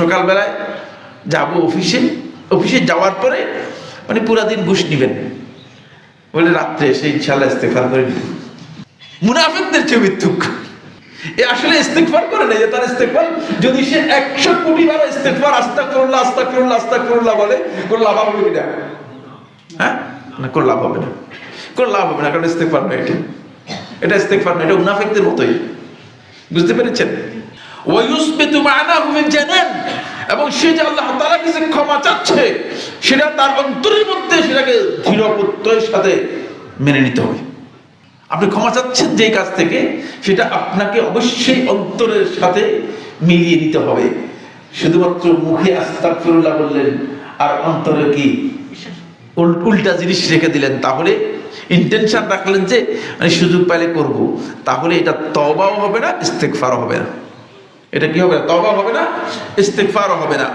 সকালবেলায় যাব অফিসে অফিসে যাওয়ার পরে মানে পুরা দিন ঘুষ নিবেন। বলে রাত্রে এসে ইনশাল্লাহ ইস্তেফার করে নিবেন মুনাফিকদের চেয়ে মৃত্যুক এ আসলে ইস্তেকফার করে না যে তার ইস্তেকফার যদি সে একশো কোটি বার ইস্তেকফার আস্তাক করল্লা আস্তাক করল্লা আস্তাক করল্লা বলে, কোন লাভ হবে কিনা? হ্যাঁ? না, কোন লাভ হবে না। কোন লাভ হবে না, কারণ ইস্তেকফার নয় এটা। এটা ইস্তেকফার নয় এটা মুনাফিকদের মতোই। বুঝতে পেরেছেন? এবং সে যে আল্লাহ তাআলার কাছে ক্ষমা চাচ্ছে, সেটা তার অন্তরের মধ্যে সেটাকে প্রত্যয়ের সাথে মেনে নিতে হবে। আপনি ক্ষমা চাচ্ছেন যে কাজ থেকে, সেটা আপনাকে অবশ্যই অন্তরের সাথে মিলিয়ে নিতে হবে। শুধুমাত্র মুখে আস্তাগফিরুল্লাহ বললেন, আর অন্তরে কি উল- উল্টা জিনিস রেখে দিলেন, তাহলে ইন্টেনশন রাখলেন যে, আমি সুযোগ পাইলে করব। তাহলে এটা তবাও হবে না ইস্তেকফারও হবে না। এটা কি হবে তবা হবে না ইস্তেকফারও হবে না।